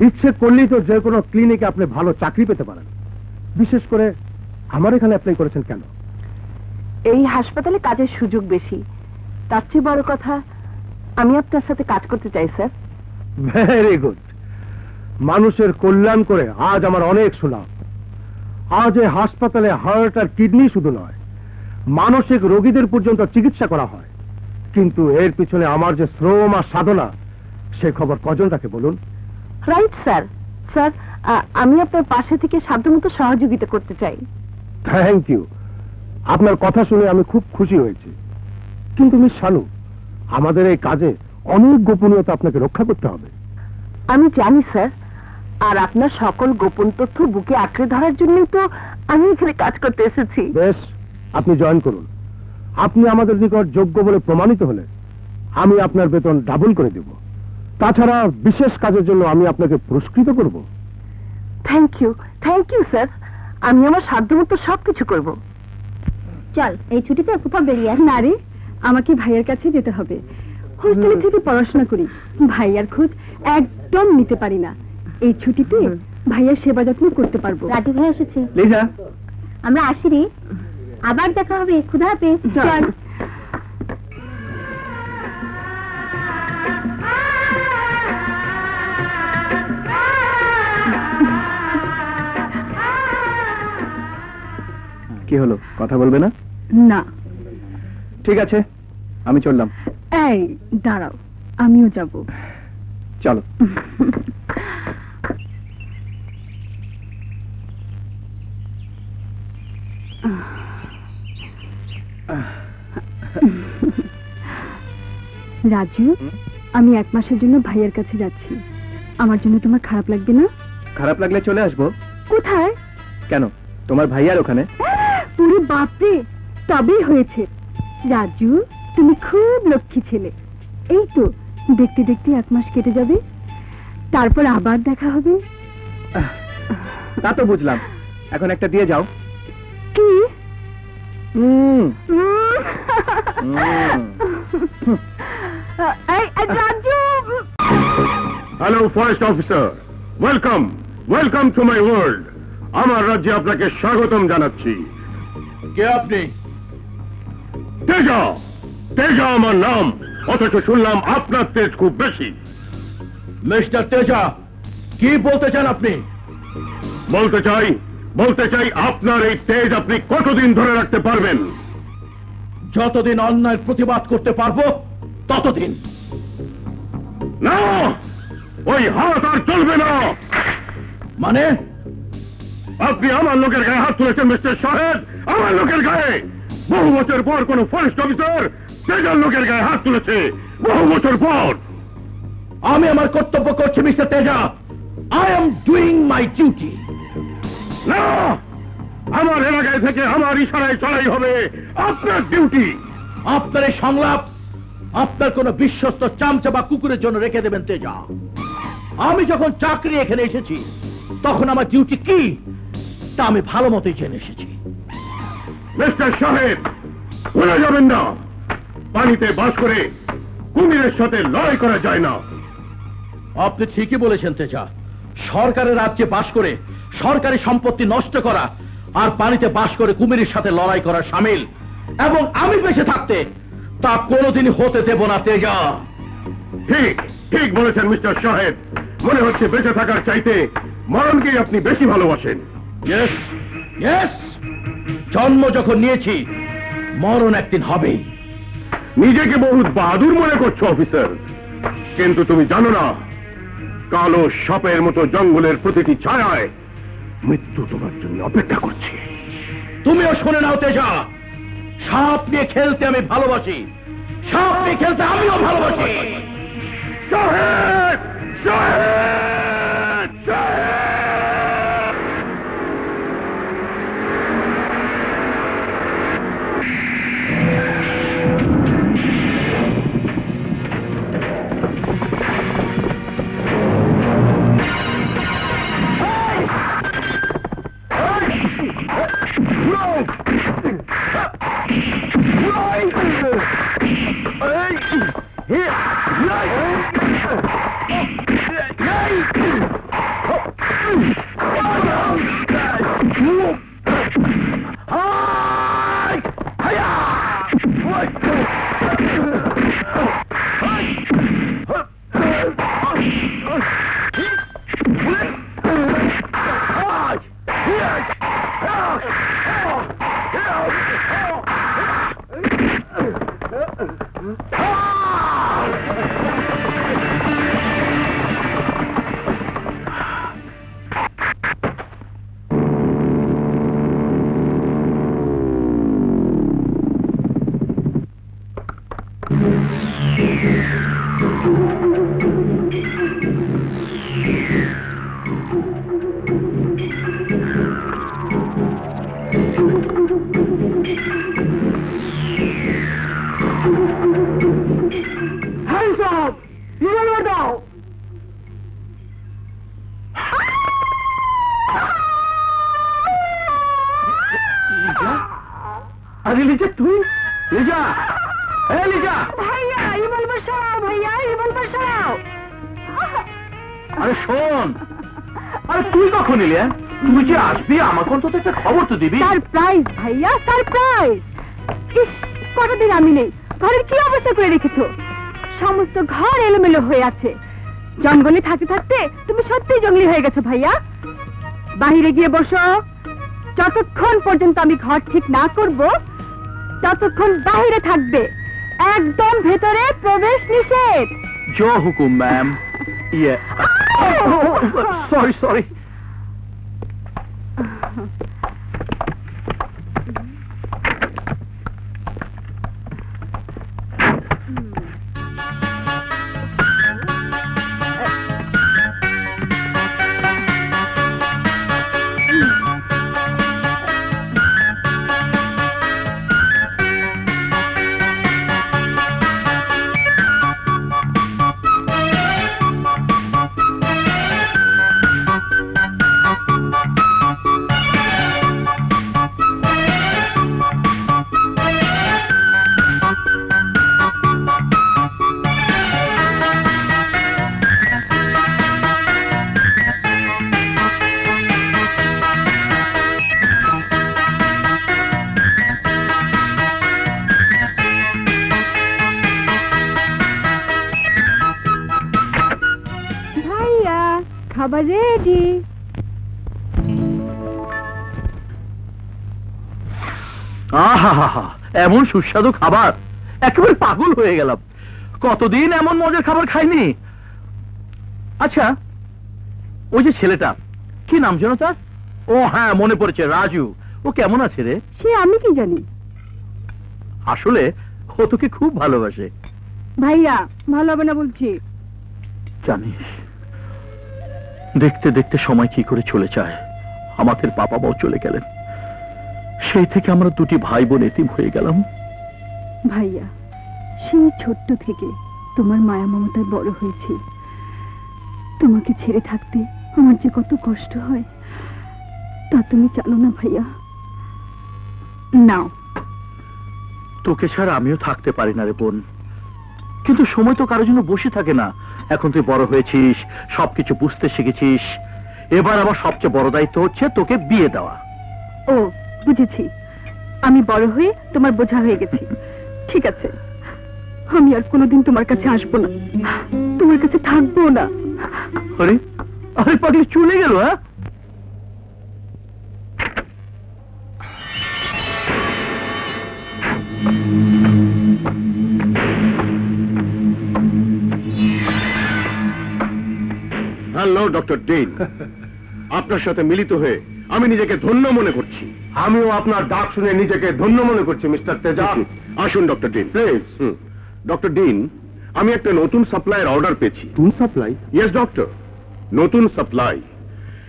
ইচ্ছে করলেই তো যে কোনো ক্লিনিকে আপনি ভালো চাকরি পেতে পারেন। বিশেষ করে আমার এখানে অ্যাপ্লাই করেছেন কেন? এই হাসপাতালে কাজের সুযোগ বেশি। তার চেয়ে বড় কথা আমি আপনার সাথে কাজ করতে চাই স্যার। ভেরি গুড মানুষের কল্যাণ করে আজ আমার অনেক সুনাম। আজ এই হাসপাতালে হার্ট আর কিডনি শুধু নয় মানসিক রোগীদের পর্যন্ত চিকিৎসা করা হয়। কিন্তু এর পিছনে আমার যে শ্রম আর সাধনা সে খবর কজন রাখে বলুন? রাইট স্যার স্যার আমি আপনার পাশে থেকে সাধ্যমতো সহযোগিতা করতে চাই। থ্যাংক ইউ আপনার কথা শুনে আমি খুব খুশি হয়েছি। কিন্তু মিস শানু আমাদের এই কাজে অনেক গোপনীয়তা আপনাকে রক্ষা করতে হবে। আমি জানি স্যার। আর আপনার সকল গোপন তথ্য বুকে আঁকড়ে ধরার জন্যই তো আমি এখানে কাজ করতে এসেছি। বেশ আপনি জয়েন করুন। আপনি আমাদের নিকট যোগ্য বলে প্রমাণিত হলে আমি আপনার বেতন ডাবল করে দেব। তাছাড়া বিশেষ কাজের জন্য আমি আপনাকে পুরস্কৃত করব। Thank you thank you sir আমি আমার সাধ্যমতো সবকিছু করব। চল এই ছুটিতে কোথাও বেরিয়ে আস। না রে আমাকে ভাইয়ের কাছে যেতে হবে। হোস্টেলে থেকে পড়াশোনা করি। ভাইয়ার খোঁজ একদম নিতে পারি না। এই ছুটিতে ভাইয়ার সেবা যত্ন করতে পারব। রাজু ভাই এসেছে। লিজা। আমরা আসি রে। আবার দেখা হবে ক্ষুধা পে চল। কি হলো? কথা বলবে না? না। ঠিক আছে আমি চললাম। এই দাঁড়াও আমিও যাব। চলো। রাজু আমি এক মাসের জন্য ভাইয়ের কাছে যাচ্ছি। আমার জন্য তোমার খারাপ লাগবে না? খারাপ লাগলে চলে আসব। কোথায়? কেন? তোমার ভাইয়ার ওখানে? পুরো বাপরে তবেই হয়েছে। রাজু তুমি খুব লক্ষ্মী ছেলে। এই তো দেখতে দেখতে এক মাস কেটে যাবে। তারপর আবার দেখা হবে। তা তো বুঝলাম। এখন একটা দিয়ে যাও। কি? এই, এই, Raju! Hello forest officer welcome welcome to my world আমার রাজ্যে আপনাকে স্বাগতম জানাচ্ছি। কে আপনি? তেজা তেজা আমার নাম। অথচ শুনলাম আপনার তেজ খুব বেশি। মিস্টার তেজা কি বলতে চান আপনি? বলতে চাই বলতে চাই আপনার এই তেজ আপনি কতদিন ধরে রাখতে পারবেন? যতদিন অন্যায়ের প্রতিবাদ করতে পারব ততদিন। না! ওই হাত আর চলবে না! মানে? আপনি আমার লোকের গায়ে হাত তুলেছেন মিস্টার শাহেদ আমার লোকের গায়ে বহু বছর পর কোন ফরেস্ট অফিসার তেজার লোকের গায়ে হাত তুলেছে, বহু বছর পর। আমি আমার কর্তব্য করছি, mister Teja. I am doing my duty না, আমার এলাকায় থেকে আমার ইশারায় চলাই হবে আপনার ডিউটি আপনার এই সংলাপ আপনার কোন বিশ্বস্ত চামচা বা কুকুরের জন্য রেখে দেবেন, তেজা। আমি যখন চাকরি এখানে এসেছি, তখন আমার ডিউটি কি? তা আমি ভালো মতোই জেনে এসেছি। মিস্টার সাহেব ভুলে যাবেন না। পানিতে বাস করে কুমিরের সাথে লড়াই করা যায় না। আপনি ঠিকই বলেছেন তেজা। সরকারের রাজ্যে বাস করে সরকারি সম্পত্তি নষ্ট করা আর পানিতে বাস করে কুমিরের সাথে লড়াই করা সামিল। এবং আমি বেঁচে থাকতে তা কোনোদিনই হতে দেব না তেজা। ঠিক ঠিক বলেছেন মিস্টার সাহেব। মনে হচ্ছে বেঁচে থাকার চাইতে মরণকেই আপনি বেশি ভালোবাসেন। ইয়েস ইয়েস জন্ম যখন নিয়েছি মরণ একদিন হবেই নিজেকে বহুত বাহাদুর মনে করছ অফিসার। কিন্তু তুমি জানো না কালো সাপের মতো জঙ্গলের প্রতিটি ছায়ায় মৃত্যু তোমার জন্য অপেক্ষা করছে। তুমিও শুনে নাও তেজা। সাপ নিয়ে খেলতে আমি ভালোবাসি। সাপ নিয়ে খেলতে আমিও ভালোবাসি। সাহেব সাহেব রিভলভার আরে লিজা আরে তুই কখন এলি হ্যাঁ? তুই যে আসবি আমাকে অন্তত খবর তো দিবি। সারপ্রাইজ ভাইয়া সারপ্রাইজ। ইস কটা দিন আমি নেই? ঘরের কি অবস্থা করে রেখেছো? সমস্ত ঘর এলোমেলো হয়ে আছে। জঙ্গলে থাকতে থাকতে তুমি সত্যি জঙ্গলি হয়ে গেছো ভাইয়া। বাহিরে গিয়ে বসো। যতক্ষণ পর্যন্ত আমি ঘর ঠিক না করব ততক্ষণ বাহিরে থাকবে। একদম ভেতরে প্রবেশ নিষেধ। জো হুকুম ম্যাম ইয়ে সরি সরি আহা এমন সুস্বাদু খাবার। একেবারে পাগল হয়ে গেলাম। কতদিন এমন মজার খাবার খাইনি? আচ্ছা ওই যে ছেলেটা কি নাম যেন তার? ও হ্যাঁ মনে পড়েছে রাজু। ও কেমন আছে রে? সে আমি কি জানি? আসলে ও তোকে খুব ভালোবাসে। ভাইয়া ভালো হবে না বলছি। জানিস দেখতে দেখতে সময় কি করে চলে যায়? আমাদের বাবা মাও চলে গেলেন। সেই থেকে আমরা দুটি ভাই বোন এতিম হয়ে গেলাম। ভাইয়া সেই ছোট্ট থেকে তোমার মায়া মমতায় বড় হয়েছি। তোমাকে ছেড়ে থাকতে আমার যে কত কষ্ট হয় তা তুমি জানো না ভাইয়া। নাও। তোকে ছাড়া আমিও থাকতে পারি না রে বোন। কিন্তু সময় তো কারোর জন্য বসে থাকে না। এখন তুই বড় হয়েছিস সবকিছু বুঝতে শিখেছিস। এবার আমার সবচেয়ে বড় দায়িত্ব হচ্ছে তোকে বিয়ে দেওয়া। ও বুঝেছি। আমি বড় হয়ে তোমার বোঝা হয়ে গেছি। ঠিক আছে। আমি আর কোনোদিন তোমার কাছে আসব না। তোমার কাছে থাকব না। আরে আরে পাগলি চলে গেল হ্যাঁ? হ্যালো ডক্টর ডিন আপনার সাথে মিলিত হয়ে আমি নিজেকে ধন্য মনে করছি। আমিও আপনার ডাক শুনে নিজেকে ধন্য মনে করছি মিস্টার তেজা। আসুন doctor Dean. Please. Doctor Dean আমি একটা নতুন সাপ্লাইয়ের অর্ডার পেয়েছি। নতুন সাপ্লাই? ইয়েস ডক্টর নতুন সাপ্লাই।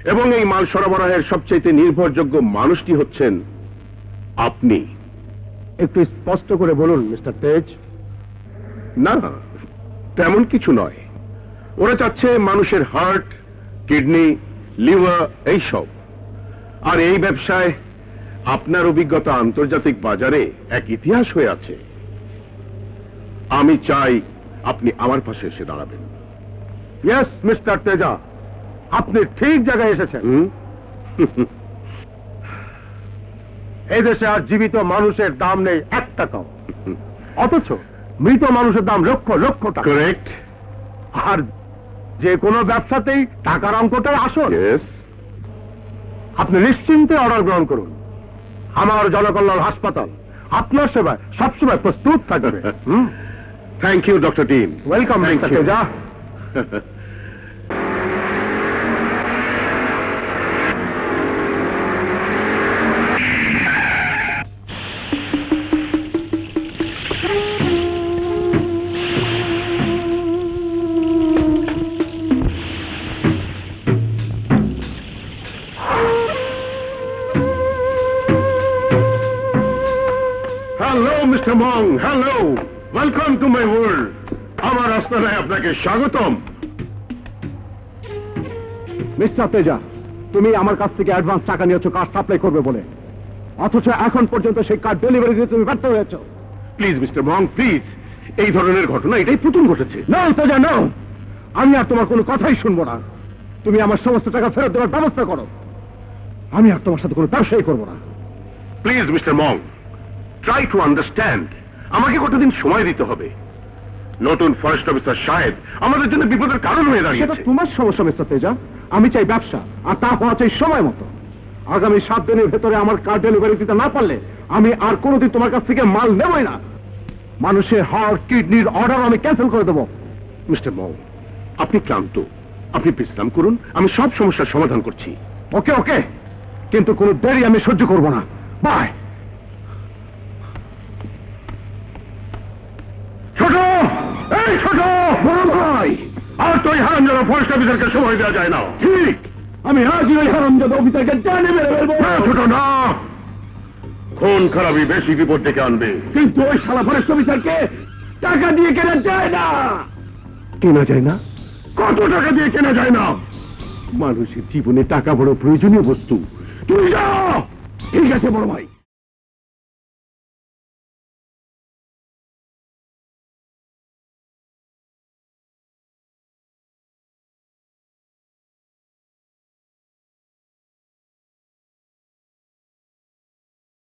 এবং এই মাল সরবরাহের সবচেয়ে নির্ভরযোগ্য মানুষটি হচ্ছেন আপনি। একটু স্পষ্ট করে বলুন মিস্টার তেজ। না তেমন কিছু নয়। ওরা চাচ্ছে মানুষের হার্ট কিডনি লিভার এইসব। আর এই ব্যবসায় আপনার অভিজ্ঞতা আন্তর্জাতিক বাজারে এক ইতিহাস হয়ে আছে। আমি চাই আপনি আমার পাশে এসে দাঁড়াবেন। ইয়েস মিস্টার তেজা আপনি ঠিক জায়গায় এসেছেন। এই দেশে আর জীবিত মানুষের দাম নেই এক টাকাও অথচ মৃত মানুষের দাম লক্ষ লক্ষ টাকা। কারেক্ট আর যে কোনো ব্যবসাতেই টাকার অঙ্কটাই আসল। আপনি নিশ্চিন্তে অর্ডার গ্রহণ করুন। আমার জনকল্যাণ হাসপাতাল। আপনার সেবায় সবসময় প্রস্তুত থাকবে। Thank you doctor Tim welcome আপনাকে স্বাগতম। মিস্টার তেজা তুমি আমার কাছ থেকে অ্যাডভান্স টাকা নিয়েছো কাজ সাপ্লাই করবে বলে? অথচ এখন পর্যন্ত সেই কার্ড ডেলিভারি দিতে তুমি ব্যর্থ হয়েছ। প্লিজ মিস্টার মং প্লিজ এই ধরনের ঘটনা এটাই প্রথম ঘটেছে। না তো জানো আমি আর তোমার কোনো কথাই শুনব না। তুমি আমার সমস্ত টাকা ফেরত দেওয়ার ব্যবস্থা করো। আমি আর তোমার সাথে কোনো ব্যবসাই করব না। Please mister Mong try to understand আমাকে কতদিন সময় দিতে হবে? নতুন ফরেস্ট অফিসার সাহেব আমাদের জন্য বিপদের কারণ হয়ে সেটা দাঁড়িয়েছে। তোমার সমস্যা মিস্টার তেজা। আমি চাই ব্যবসা আর তা হওয়া চাই সময় মতো। আগামী সাত দিনের ভেতরে আমার কার্ড ডেলিভারি দিতে না পারলে আমি আর কোনোদিন তোমার কাছ থেকে মাল নেবই না। মানুষের হার্ট কিডনির অর্ডার আমি ক্যান্সেল করে দেবো। মিস্টার মং আপনি ক্লান্ত। আপনি বিশ্রাম করুন আমি সব সমস্যার সমাধান করছি। ওকে ওকে। কিন্তু কোনো দেরি আমি সহ্য করব না। বাই ফরেস্ট অফিসারকে সময় দেওয়া যায় না। ঠিক। আমি আজই ওই হারামজাদা অফিসারকে জানে মেরে ফেলব। ছোট না। খুন খারাপই বেশি বিপদ ডেকে আনবে। কিন্তু ওই শালা ফরেস্ট অফিসারকে টাকা দিয়ে কেনা যায় না। কেনা যায় না? কত টাকা দিয়ে কেনা যায় না? মানুষের জীবনে টাকা বড় প্রয়োজনীয় বস্তু। তুই যা! ঠিক আছে বড় ভাই।